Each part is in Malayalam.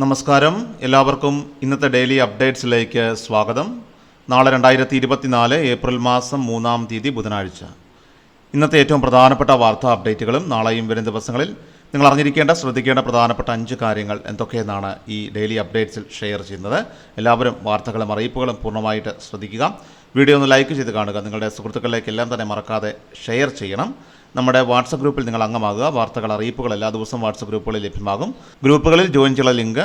നമസ്കാരം. എല്ലാവർക്കും ഇന്നത്തെ ഡെയിലി അപ്ഡേറ്റ്സിലേക്ക് സ്വാഗതം. നാളെ രണ്ടായിരത്തി ഇരുപത്തിനാല് ഏപ്രിൽ മാസം മൂന്നാം തീയതി ബുധനാഴ്ച. ഇന്നത്തെ ഏറ്റവും പ്രധാനപ്പെട്ട വാർത്താ അപ്ഡേറ്റുകളും നാളെയും വരും ദിവസങ്ങളിൽ നിങ്ങൾ അറിഞ്ഞിരിക്കേണ്ട ശ്രദ്ധിക്കേണ്ട പ്രധാനപ്പെട്ട അഞ്ച് കാര്യങ്ങൾ എന്തൊക്കെയെന്നാണ് ഈ ഡെയിലി അപ്ഡേറ്റ്സിൽ ഷെയർ ചെയ്യുന്നത്. എല്ലാവരും വാർത്തകളും അറിയിപ്പുകളും പൂർണമായിട്ട് ശ്രദ്ധിക്കുക. വീഡിയോ ഒന്ന് ലൈക്ക് ചെയ്ത് കാണുക. നിങ്ങളുടെ സുഹൃത്തുക്കളിലേക്ക് എല്ലാം തന്നെ മറക്കാതെ ഷെയർ ചെയ്യണം. നമ്മുടെ വാട്സപ്പ് ഗ്രൂപ്പിൽ നിങ്ങൾ അംഗമാകുക. വാർത്തകൾ അറിയിപ്പുകൾ എല്ലാ ദിവസവും വാട്സപ്പ് ഗ്രൂപ്പുകളിൽ ലഭ്യമാകും. ഗ്രൂപ്പുകളിൽ ജോയിൻ ചെയ്യാനുള്ള ലിങ്ക്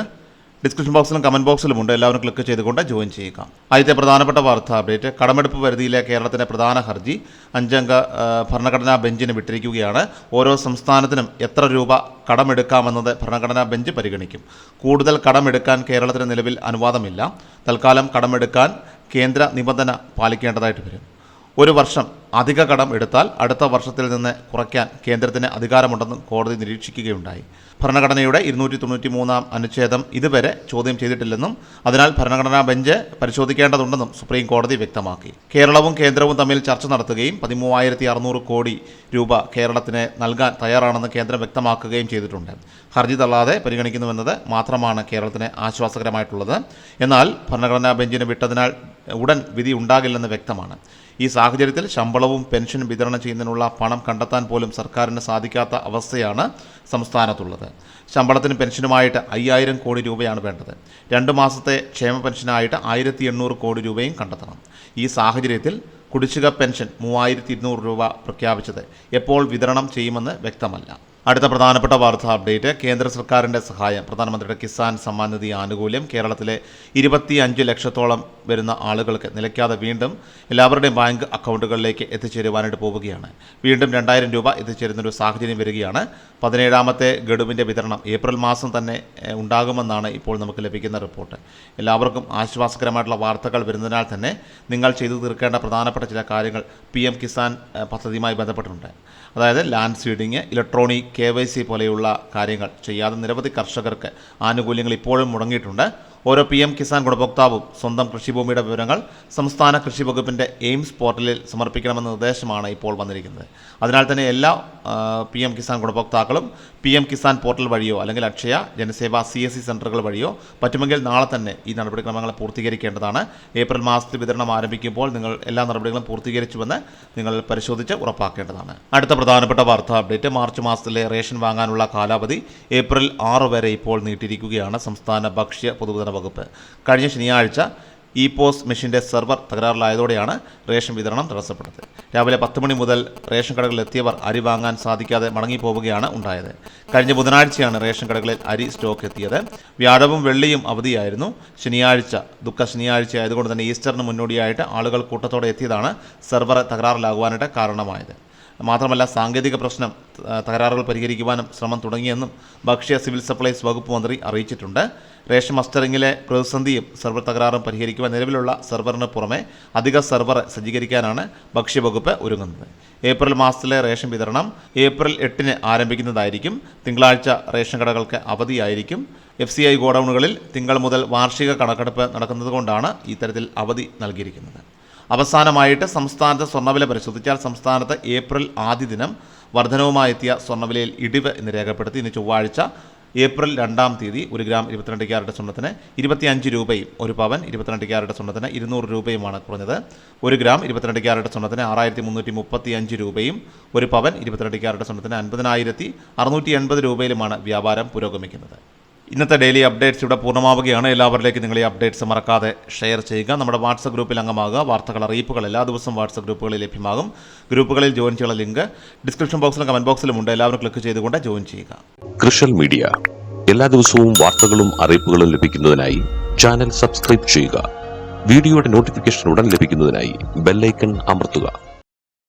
ഡിസ്ക്രിപ്ഷൻ ബോക്സിലും കമന്റ് ബോക്സിലും ഉണ്ട്. എല്ലാവരും ക്ലിക്ക് ചെയ്തുകൊണ്ട് ജോയിൻ ചെയ്യുക. ആദ്യത്തെ പ്രധാനപ്പെട്ട വാർത്താ അപ്ഡേറ്റ്. കടമെടുപ്പ് പരിധിയിലെ കേരളത്തിന്റെ പ്രധാന ഹർജി അഞ്ചംഗ ഭരണഘടനാ ബെഞ്ചിന് വിട്ടിരിക്കുകയാണ്. ഓരോ സംസ്ഥാനത്തിനും എത്ര രൂപ കടമെടുക്കാമെന്നത് ഭരണഘടനാ ബെഞ്ച് പരിഗണിക്കും. കൂടുതൽ കടമെടുക്കാൻ കേരളത്തിന് നിലവിൽ അനുവാദമില്ല. തൽക്കാലം കടമെടുക്കാൻ കേന്ദ്ര നിബന്ധന പാലിക്കേണ്ടതായിട്ട് വരും. ഒരു വർഷം അധിക കടം എടുത്താൽ അടുത്ത വർഷത്തിൽ നിന്ന് കുറയ്ക്കാൻ കേന്ദ്രത്തിന് അധികാരമുണ്ടെന്നും കോടതി നിരീക്ഷിക്കുകയുണ്ടായി. ഭരണഘടനയുടെ ഇരുന്നൂറ്റി തൊണ്ണൂറ്റി മൂന്നാം അനുച്ഛേദം ഇതുവരെ ചോദ്യം ചെയ്തിട്ടില്ലെന്നും അതിനാൽ ഭരണഘടനാ ബെഞ്ച് പരിശോധിക്കേണ്ടതുണ്ടെന്നും സുപ്രീം കോടതി വ്യക്തമാക്കി. കേരളവും കേന്ദ്രവും തമ്മിൽ ചർച്ച നടത്തുകയും പതിമൂവായിരത്തി അറുന്നൂറ് കോടി രൂപ കേരളത്തിന് നൽകാൻ തയ്യാറാണെന്ന് കേന്ദ്രം വ്യക്തമാക്കുകയും ചെയ്തിട്ടുണ്ട്. ഹർജി തള്ളാതെ പരിഗണിക്കുന്നുവെന്നത് മാത്രമാണ് കേരളത്തിന് ആശ്വാസകരമായിട്ടുള്ളത്. എന്നാൽ ഭരണഘടനാ ബെഞ്ചിന് വിട്ടതിനാൽ ഉടൻ വിധി ഉണ്ടാകില്ലെന്ന് വ്യക്തമാണ്. ഈ സാഹചര്യത്തിൽ ശമ്പളവും പെൻഷനും വിതരണം ചെയ്യുന്നതിനുള്ള പണം കണ്ടെത്താൻ പോലും സർക്കാരിന് സാധിക്കാത്ത അവസ്ഥയാണ് സംസ്ഥാനത്തുള്ളത്. ശമ്പളത്തിനും പെൻഷനുമായിട്ട് അയ്യായിരം കോടി രൂപയാണ് വേണ്ടത്. രണ്ട് മാസത്തെ ക്ഷേമ പെൻഷനായിട്ട് ആയിരത്തി എണ്ണൂറ് കോടി രൂപയും കണ്ടെത്തണം. ഈ സാഹചര്യത്തിൽ കുടിശ്ശിക പെൻഷൻ മൂവായിരത്തി ഇരുന്നൂറ് രൂപ പ്രഖ്യാപിച്ചത് എപ്പോൾ വിതരണം ചെയ്യുമെന്ന് വ്യക്തമല്ല. അടുത്ത പ്രധാനപ്പെട്ട വാർത്താ അപ്ഡേറ്റ്. കേന്ദ്ര സർക്കാരിന്റെ സഹായം. പ്രധാനമന്ത്രിയുടെ കിസാൻ സമ്മാൻ നിധി ആനുകൂല്യം. കേരളത്തിലെ ഇരുപത്തി അഞ്ച് ലക്ഷത്തോളം വരുന്ന ആളുകൾക്ക് നിലയ്ക്കാതെ വീണ്ടും എല്ലാവരുടെയും ബാങ്ക് അക്കൗണ്ടുകളിലേക്ക് എത്തിച്ചേരുവാനായിട്ട് പോവുകയാണ്. വീണ്ടും രണ്ടായിരം രൂപ എത്തിച്ചേരുന്ന ഒരു സാഹചര്യം വരികയാണ്. പതിനേഴാമത്തെ ഗഡുവിന്റെ വിതരണം ഏപ്രിൽ മാസം തന്നെ ഉണ്ടാകുമെന്നാണ് ഇപ്പോൾ നമുക്ക് ലഭിക്കുന്ന റിപ്പോർട്ട്. എല്ലാവർക്കും ആശ്വാസകരമായിട്ടുള്ള വാർത്തകൾ വരുന്നതിനാൽ തന്നെ നിങ്ങൾ ചെയ്തു തീർക്കേണ്ട പ്രധാനപ്പെട്ട ചില കാര്യങ്ങൾ പി എം കിസാൻ പദ്ധതിയുമായി ബന്ധപ്പെട്ടിട്ടുണ്ട്. അതായത് ലാൻഡ് സീഡിങ് ഇലക്ട്രോണിക് കെ പോലെയുള്ള കാര്യങ്ങൾ ചെയ്യാതെ നിരവധി കർഷകർക്ക് ആനുകൂല്യങ്ങൾ ഇപ്പോഴും മുടങ്ങിയിട്ടുണ്ട്. ഓരോ പി എം കിസാൻ ഗുണഭോക്താവും സ്വന്തം കൃഷിഭൂമിയുടെ വിവരങ്ങൾ സംസ്ഥാന കൃഷി വകുപ്പിന്റെ എയിംസ് പോർട്ടലിൽ സമർപ്പിക്കണമെന്ന നിർദ്ദേശമാണ് ഇപ്പോൾ വന്നിരിക്കുന്നത്. അതിനാൽ തന്നെ എല്ലാ പി എം കിസാൻ ഗുണഭോക്താക്കളും പി എം കിസാൻ പോർട്ടൽ വഴിയോ അല്ലെങ്കിൽ Akshaya Janaseva C S C സെന്ററുകൾ വഴിയോ പറ്റുമെങ്കിൽ നാളെ തന്നെ ഈ നടപടിക്രമങ്ങൾ പൂർത്തീകരിക്കേണ്ടതാണ്. ഏപ്രിൽ മാസത്തിൽ വിതരണം ആരംഭിക്കുമ്പോൾ നിങ്ങൾ എല്ലാ നടപടികളും പൂർത്തീകരിച്ചുവെന്ന് നിങ്ങൾ പരിശോധിച്ച് ഉറപ്പാക്കേണ്ടതാണ്. അടുത്ത പ്രധാനപ്പെട്ട വാർത്താ അപ്ഡേറ്റ് മാർച്ച് മാസത്തിലെ റേഷൻ വാങ്ങാനുള്ള കാലാവധി ഏപ്രിൽ ആറ് വരെ ഇപ്പോൾ നീട്ടിയിരിക്കുകയാണ്. സംസ്ഥാന ഭക്ഷ്യ പൊതുവിതരണ വകുപ്പ്. കഴിഞ്ഞ ശനിയാഴ്ച ഇ പോസ് മെഷീന്റെ സെർവർ തകരാറിലായതോടെയാണ് റേഷൻ വിതരണം തടസ്സപ്പെട്ടത്. രാവിലെ പത്ത് മണി മുതൽ റേഷൻ കടകളിൽ എത്തിയവർ അരി വാങ്ങാൻ സാധിക്കാതെ മടങ്ങിപ്പോവുകയാണ് ഉണ്ടായത്. കഴിഞ്ഞ ബുധനാഴ്ചയാണ് റേഷൻ കടകളിൽ അരി സ്റ്റോക്ക് എത്തിയത്. വ്യാഴവും വെള്ളിയും അവധിയായിരുന്നു. ശനിയാഴ്ച ദുഃഖ ശനിയാഴ്ച ആയതുകൊണ്ട് തന്നെ ഈസ്റ്ററിന് മുന്നോടിയായിട്ട് ആളുകൾ കൂട്ടത്തോടെ എത്തിയതാണ് സെർവർ തകരാറിലാകുവാനായിട്ട് കാരണമായത്. മാത്രമല്ല സാങ്കേതിക പ്രശ്നം തകരാറുകൾ പരിഹരിക്കുവാനും ശ്രമം തുടങ്ങിയെന്നും ഭക്ഷ്യ സിവിൽ സപ്ലൈസ് വകുപ്പ് മന്ത്രി അറിയിച്ചിട്ടുണ്ട്. റേഷൻ മസ്റ്ററിങ്ങിലെ പ്രതിസന്ധിയും സെർവർ തകരാറും പരിഹരിക്കുവാൻ നിലവിലുള്ള സെർവറിന് പുറമെ അധിക സെർവർ സജ്ജീകരിക്കാനാണ് ഭക്ഷ്യവകുപ്പ് ഒരുങ്ങുന്നത്. ഏപ്രിൽ മാസത്തിലെ റേഷൻ വിതരണം ഏപ്രിൽ എട്ടിന് ആരംഭിക്കുന്നതായിരിക്കും. തിങ്കളാഴ്ച റേഷൻ കടകൾക്ക് അവധിയായിരിക്കും. എഫ് സി ഐ ഗോഡൌണുകളിൽ തിങ്കൾ മുതൽ വാർഷിക കണക്കെടുപ്പ് നടക്കുന്നതുകൊണ്ടാണ് ഇത്തരത്തിൽ അവധി നൽകിയിരിക്കുന്നത്. അവസാനമായിട്ട് സംസ്ഥാനത്തെ സ്വർണവില പരിശോധിച്ചാൽ സംസ്ഥാനത്ത് ഏപ്രിൽ ആദ്യ ദിനം വർധനവുമായി എത്തിയ സ്വർണവിലയിൽ ഇടിവ് എന്ന് രേഖപ്പെടുത്തി. ഇന്ന് ചൊവ്വാഴ്ച ഏപ്രിൽ രണ്ടാം തീയതി ഒരു ഗ്രാം ഇരുപത്തിരണ്ട് ക്യാരറ്റ് സ്വർണത്തിന് ഇരുപത്തിയഞ്ച് രൂപയും ഒരു പവൻ ഇരുപത്തിരണ്ട് ക്യാരറ്റ് സ്വർണത്തിന് ഇരുന്നൂറ് രൂപയുമാണ് കുറഞ്ഞത്. ഒരു ഗ്രാം ഇരുപത്തിരണ്ട് ക്യാരറ്റ് സ്വർണത്തിന് ആറായിരത്തി മുന്നൂറ്റി മുപ്പത്തി അഞ്ച് രൂപയും ഒരു പവൻ ഇരുപത്തിരണ്ട് ക്യാരറ്റ് സ്വർണത്തിന് അൻപതിനായിരത്തി അറുന്നൂറ്റി എൺപത് രൂപയിലുമാണ് വ്യാപാരം പുരോഗമിക്കുന്നത്. ഇന്നത്തെ ഡെയിലി അപ്ഡേറ്റ്സ് ഇവിടെ പൂർണമാവുകയാണ്. എല്ലാവരിലേക്കും നിങ്ങൾ ഈ അപ്ഡേറ്റ്സ് മറക്കാതെ ഷെയർ ചെയ്യുക. നമ്മുടെ വാട്സപ്പ് ഗ്രൂപ്പിൽ അംഗമാകുക. വാർത്തകൾ അറിയിപ്പുകൾ എല്ലാ ദിവസവും വാട്സപ്പ് ഗ്രൂപ്പുകളിൽ ലഭ്യമാകും. ഗ്രൂപ്പുകളിൽ ജോയിൻ ചെയ്യാനുള്ള ലിങ്ക് ഡിസ്ക്രിപ്ഷൻ ബോക്സിലും കമന്റ് ബോക്സിലും ഉണ്ട്. എല്ലാവരും ക്ലിക്ക് ചെയ്തുകൊണ്ട് ജോയിൻ ചെയ്യുക. കൃഷൽ മീഡിയ എല്ലാ ദിവസവും വാർത്തകളും അറിയിപ്പുകളും ലഭിക്കുന്നതിനായി ചാനൽ സബ്സ്ക്രൈബ് ചെയ്യുക. വീഡിയോയുടെ നോട്ടിഫിക്കേഷൻ ഉടൻ ലഭിക്കുന്നതിനായി ബെല്ലൈക്കൺ അമർത്തുക.